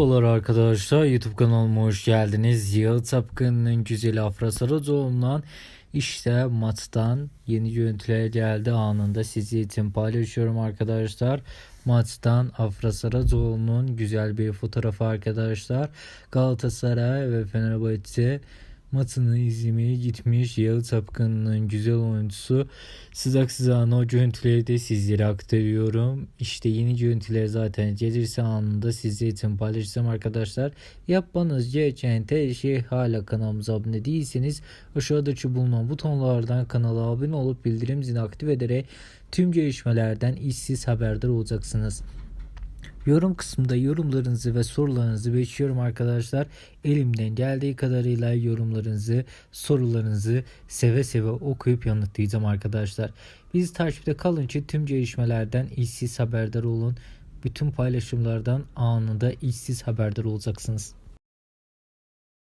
Merhabalar arkadaşlar YouTube kanalıma hoş geldiniz. Yağız Sapkın'ın güzeli Afra Saracoğlu'ndan işte maçtan yeni görüntüler geldi anında sizi için paylaşıyorum arkadaşlar. Maçtan Afra Saracoğlu'nun güzel bir fotoğrafı arkadaşlar. Galatasaray ve Fenerbahçe maçını izlemeye gitmiş Yağız Sapkın'ın güzel oyuncusu Sızak Sızak'ın o görüntüleri de sizlere aktarıyorum. İşte yeni görüntüler zaten gelirse anında sizler için paylaşacağım arkadaşlar. Yapmanız gereken tek şey hala kanalımıza abone değilseniz aşağıdaki bulunan butonlardan kanala abone olup bildirim zilini aktif ederek tüm gelişmelerden işsiz haberdar olacaksınız. Yorum kısmında yorumlarınızı ve sorularınızı bekliyorum arkadaşlar. Elimden geldiği kadarıyla yorumlarınızı, sorularınızı seve seve okuyup yanıtlayacağım arkadaşlar. Biz takipte kalın ki tüm gelişmelerden işsiz haberdar olun. Bütün paylaşımlardan anında işsiz haberdar olacaksınız.